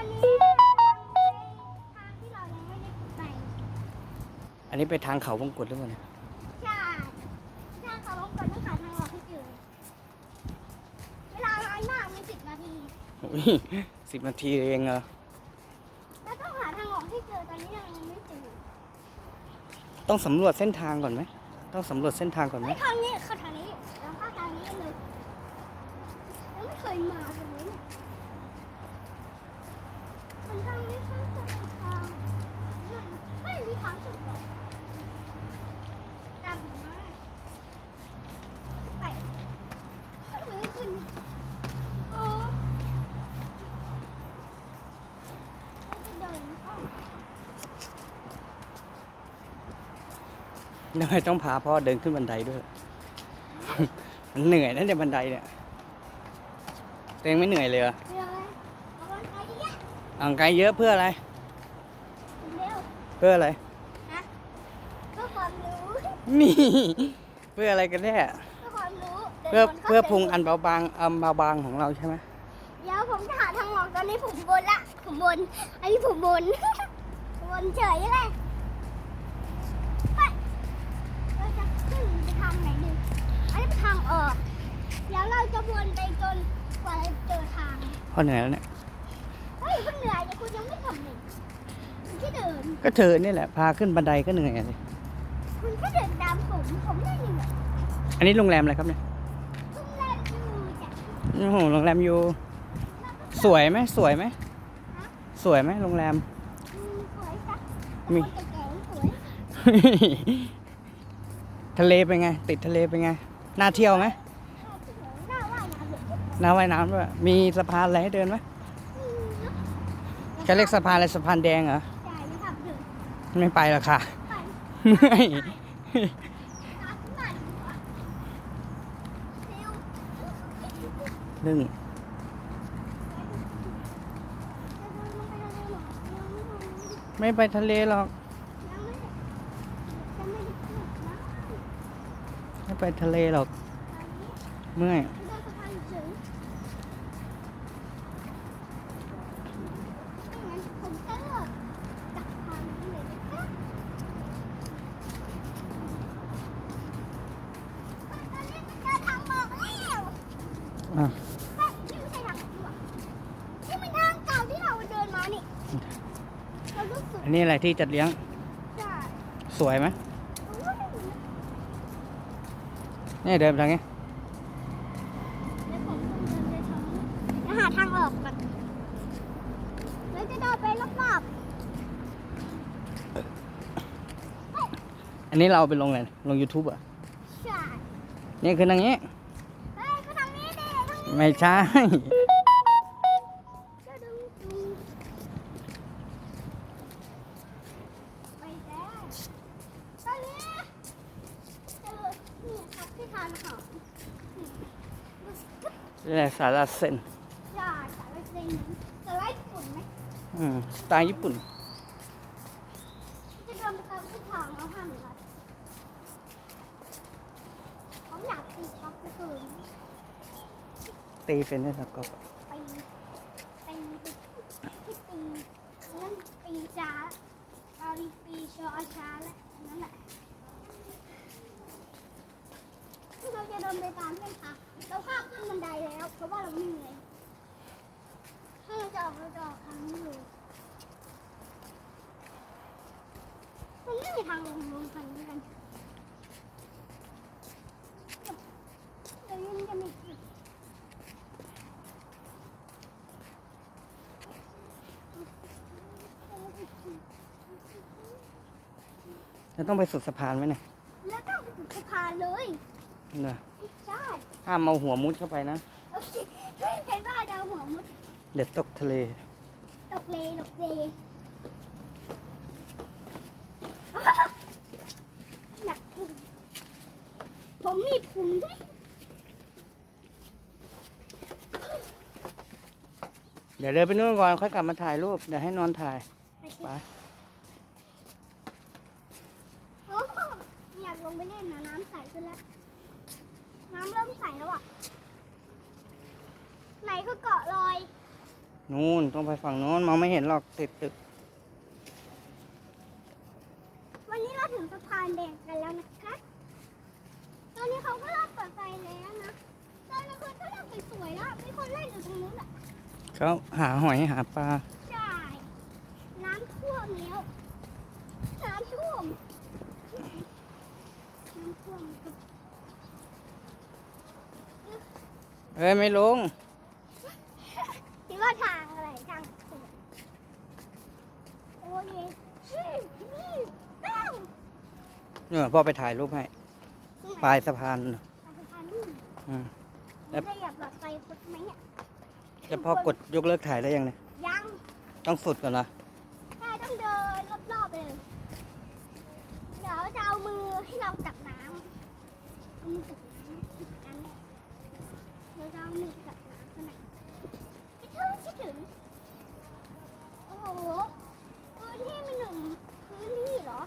วันนี้เราไปทางที่เรายังไม่ได้ไปอันนี้ไปทางเขาวงกตหรือเปล่าเนี่ยใช่ถ้าเขาลงก่อนต้องหาทางออกให้เจอเวลาน้อยมากมีสิบนาที สิบนาทีเองเหรอแล้วต้องหาทางออกให้เจอตอนนี้ยังไม่เจอต้องสำรวจเส้นทางก่อนไหมต้องสำรวจเส้นทางก่อนไหม ไอ้ทางนี้เข้าทางนี้แล้วเข้าทางนี้เลยยังไม่เคยมาตรงนี้เนี่ยมันทางนี้ข้างจะเป็นทางไม่มีทางสุดหรอกดำมากไปขึ้นไม่ขึ้นโอ้เราจะเดินอ้อม ทำไมต้องพาพ่อเดินขึ้นบันไดด้วย มันเหนื่อยนะเนี่ยบันไดเนี่ยตัวเองไม่เหนื่อยเลยเหรอเร็วเลยเอาวันไปดิยะอ่างไกลเยอะเพื่ออะไรเร็วเพื่ออะไรเพื่อความรู้นี่เพื่ออะไรกันแน่เพื่อความรู้เพื่อดินบนเพื่อข้าพุงไปอันเบาบางอันเบาบางของเราใช่ไหมเดี๋ยวผมจะหาทางออกตอนนี้ผมบนละผมบนอันนี้ผมบนบนเฉยเลยไปเราจะขึ้นไป ทางไหนดีอันนี้เป็นทางออก เดี๋ยวเราจะวนไปจนกว่าจะเจอทาง พ่อเหนื่อยแล้วเนี่ย เฮ้ยคุณเหนื่อยแต่คุณยังไม่ทำเลยคุณแค่เดิน ก็เธอนี่แหละพาขึ้นบันไดก็เหนื่อยอะสิคุณแค่เดินตามผมผมไม่เหนื่อยอันนี้โรงแรมอะไรครับเนี่ยคุณแรงอยู่จ้ะโอ้โหโรงแรมอยู่สวยไหมสวยไหมสวยไหมโรงแรมอืมสวยจ้ะมีแต่คนแก่ๆสวย ทะเลเป็นไง ติดทะเลเป็นไง น่าเที่ยวไหมหน้าว่ายน้ำเลยน่าว่ายน้ำด้วย มีสะพานอะไรให้เดินไหมอืมเนอะเขาเรียกสะพานอะไรสะพานแดงเหรอจ่ายนะครับเดินไม่ไปหรอกค่ะไปเมื่อยตามขึ้นมาดีกว่าเร็วนึ่งไม่ไปทะเลหรอก ไม่ไปทะเลหรอก เมื่อยอะนี่มันทางเก่าที่เราเดินมานี่เรารู้สึกอันนี้อะไรที่จัดเลี้ยงได้สวยไหม โอ้ย นี่เดินไปทางนี้เดี๋ยวผมต้องเดินไปทางนี้แล้วหาทางออกก่อนแล้วจะเดินไปรอบอันนี้เราเอาไปลงอะไรลง YouTube อะๆใช่นี่คือทางนี้ เฮ้ยก็ทางนี้ดิทางนี้ ไม่ใช่ ก็ดูดูไปแล้วตอนนี้เจอนี่ครับที่ทานอาหารนี่ดูสิครับ นี่แหละสาราเซนใช่สารเซนสไลด์ฝุ่นไหมอืมสไตล์ญี่ปุ่น จะเดินไปตามที่ทางแล้วห้ามเลยผมอยากตีช็อปก็คือตีเป็นได้สักกบตีตีที่ตีนั่นตีช้าตอนตีชอช้าแล้วนั่นแหละ เราจะเดินไปตามเส้นทางเราข้ามขึ้นบันไดแล้ว เพราะว่าเราไม่เหนื่อยถ้าเราจะออกเราจะออกทางนี้เลยมันไม่มีทางลงลงทางนี้กันเดี๋ยวยังจะมีอีกจะต้องไปสุดสะพานไหมเนี่ย แล้วก็ไปถึงสะพานเลยเนอะใช่ห้ามเอาหัวมุดเข้าไปนะโอเคเห็นว่าดาวหัวมุด เดี๋ยวตกทะเล ตกเลตกเลหนักพุงผมมีพุงด้วยเดี๋ยวเดินไปนู่นก่อนค่อยกลับมาถ่ายรูป เดี๋ยวให้นอนถ่าย ไป โอ้โหอยากลงไปเล่นนะน้ำใสขึ้นแล้ว น้ำเริ่ม ใสแล้วอะ ไหนคือเกาะลอย นู่นต้องไปฝั่งโน้นมองไม่เห็นหรอกติดตึก วันนี้เราถึงสะพานแดงกันแล้วนะคะ ตอนนี้เขาก็เริ่มเปิดไฟแล้วนะตอนกลางคืนก็เริ่มสวยๆแล้ว มีคนเล่นอยู่ตรงนู้นอะเขาหาหอยหาปลา ใช่ น้ำท่วมแล้ว น้ำท่วม น้ำท่วมกับ เอ้ยไม่ลง คิดว่าทางอะไรทางสวนโอ้ยนี่นี่ตั้งเนี่ยพ่อไปถ่ายรูปให้ ปลายสะพานน่ะปลายสะพานนู่นอืม แล้แล้ววจะเหยียบหลอดไฟพุทธไหมเนี่ยแล้วพ่อกดยกเลิกถ่ายได้ยังเนี่ยยังต้องสุดก่อนนะใช่ต้องเดินรอบๆเลยเดี๋ยวจะเอามือให้เราจับน้ำเอามือจับน้ำกันเนี่ยเราจะเอามือจับน้ำขนาดคิดถึงคิดถึง โอ้โห พื้นที่มีหนึ่งพื้นที่เหรอ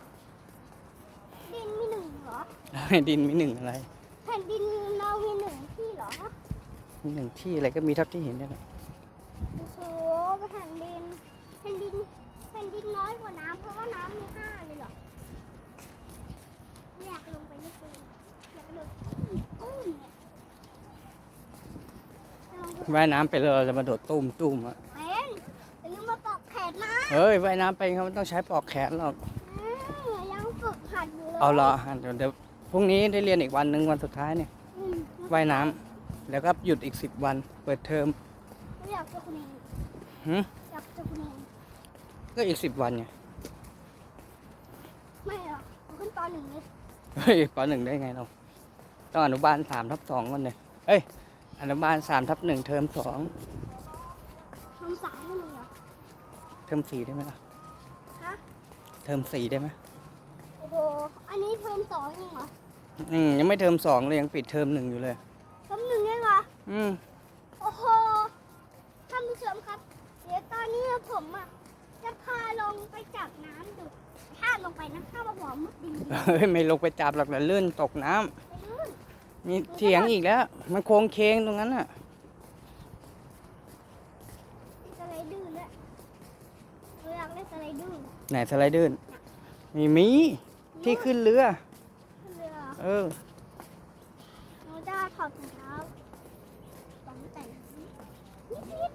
ดินมีหนึ่งเหรอ ให้ดินมีหนึ่งอะไรแผ่นดินเรามีหนึ่งที่เหรอมีหนึ่งที่อะไรก็มีเท่าที่เห็นนี่แหละโอ้โหแผ่นดินแผ่นดินแผ่นดินน้อยกว่าน้ำเพราะว่าน้ำมีห้าเลยเหรออยากลงไปนี่คืออยากลงตุ้มเนี่ยจะลองดูว่ายน้ำไปเลยเราจะมาโดดตุ้มตุ้มอะเป็นอย่าลืมมาปอกแขนนะเฮ้ยว่ายน้ำไปเขาไม่ต้องใช้ปลอกแขนหรอกอืมยังฝึกหัดอยู่เลยเอาละเดี๋ยวเดี๋ยว พรุ่งนี้ได้เรียนอีกวันหนึ่งวันสุดท้ายเนี่ยอืมว่ายน้ำแล้วก็หยุดอีกสิบวัน เปิดเทอมไม่อยากเจอคุณเองหึอยากเจอคุณเองก็อีกสิบวันไงไม่หรอกเอาขึ้นตอนหนึ่งเลยเฮ้ยปหนึ่งได้ไงเราต้องอนุบาลสามทับสองก่อนเลยเอ้ยอนุบาลสามทับหนึ่งเทอมสองทำสายให้มึงเหรอเทอมสี่ได้ไหมล่ะฮะเทอมสี่ได้ไหมโอ้โหอันนี้เทอมสองเองเหรอ อืมยังไม่เทอมสองเลยยังปิดเทอมหนึ่งอยู่เลยเทอมหนึ่งเองเหรออืมโอ้โหท่านผู้ชมครับ เดี๋ยวตอนนี้ผมอะจะพาลงไปจับน้ำดูถ้าลงไปนะถ้ามาหัวมุดดินเฮ้ยไม่ลงไปจับหรอกเดี๋ยวลื่นตกน้ำไปลื่นมีเถียงอีกแล้ว มันโค้งเคงตรงนั้นน่ะ สไลด์ดื้อด้วยเราอยากเล่นสไลด์ดื้อไหนสไลเดอร์มีมีที่ขึ้นเรือขึ้น เรือเออเราจะถอดถุงเท้าสองแต่นิดนิด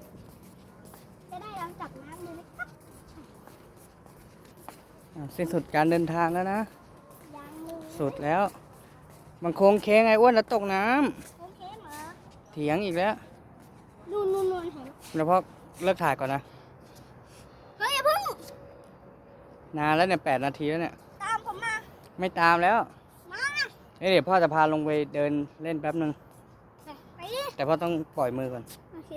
ๆจะได้ลองจับน้ำเลยนะครับอะสิ้นสุดการเดินทางแล้วนะ ยังเลยสุดแล้ว มันโค้งเคงไงอ้วนแล้วตกน้ำโอเคเหรอเถียงอีกแล้วนู่นนู่นนู่นเห็นแล้วพ่อเลิกถ่ายก่อนนะ เฮ้ยอย่าเพิ่งนานแล้วเนี่ยแปดนาทีแล้วเนี่ย ตามผมมา ไม่ตามแล้ว มาเอ้ยเดี๋ยวพ่อจะพาลงไปเดินเล่นแป๊บนึงไปไปดิแต่พ่อต้องปล่อยมือก่อน โอเค